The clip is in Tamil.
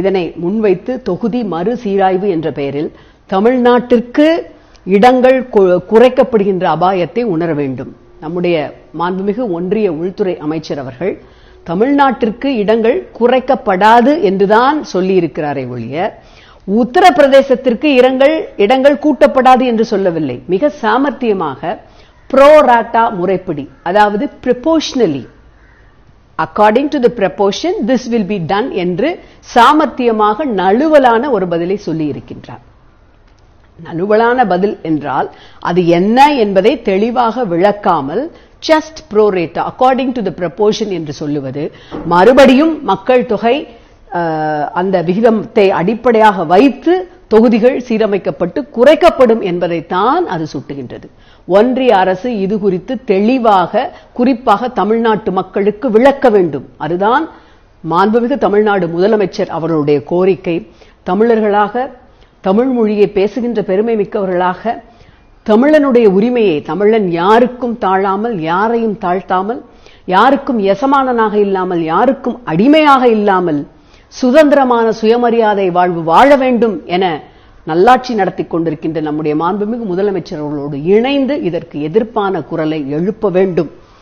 இதனை முன்வைத்து தொகுதி மறுசீராய்வு என்ற பெயரில் தமிழ்நாட்டிற்கு இடங்கள் குறைக்கப்படுகின்ற அபாயத்தை உணர வேண்டும். நம்முடைய மாண்புமிகு ஒன்றிய உள்துறை அமைச்சர் அவர்கள் தமிழ்நாட்டிற்கு இடங்கள் குறைக்கப்படாது என்றுதான் சொல்லியிருக்கிறாரே ஒழிய உத்தரப்பிரதேசத்திற்கு இடங்கள் இடங்கள் கூட்டப்படாது என்று சொல்லவில்லை. மிக சாமர்த்தியமாக ப்ரோராட்டா முறைப்படி அதாவது proportionally according to the proportion this will be done என்று சாமர்த்தியமாக நழுவலான ஒரு பதிலை சொல்லி இருக்கின்றார். நழுவலான பதில் என்றால் அது என்ன என்பதை தெளிவாக விளக்காமல் just pro rata according to the proportion என்று சொல்லுவது. மறுபடியும் மக்கள் தொகை அந்த விகிதத்தை அடிப்படையாக வைத்து தொகுதிகள் சீரமைக்கப்பட்டு குறைக்கப்படும் என்பதைத்தான் அது சுட்டுகின்றது. ஒன்றிய அரசு இது குறித்து தெளிவாக குறிப்பாக தமிழ்நாட்டு மக்களுக்கு விளக்க வேண்டும். அதுதான் மாண்புமிகு தமிழ்நாடு முதலமைச்சர் அவர்களுடைய கோரிக்கை. தமிழர்களாக தமிழ் மொழியை பேசுகின்ற பெருமை மிக்கவர்களாக தமிழனுடைய உரிமையை தமிழன் யாருக்கும் தாழாமல் யாரையும் தாழ்த்தாமல் யாருக்கும் எசமானனாக இல்லாமல் யாருக்கும் அடிமையாக இல்லாமல் சுதந்திரமான சுயமரியாதை வாழ்வு வாழ வேண்டும் என நல்லாட்சி நடத்திக் கொண்டிருக்கின்ற நம்முடைய மாண்புமிகு முதலமைச்சர்களோடு இணைந்து இதற்கு எதிர்ப்பான குரலை எழுப்ப வேண்டும்.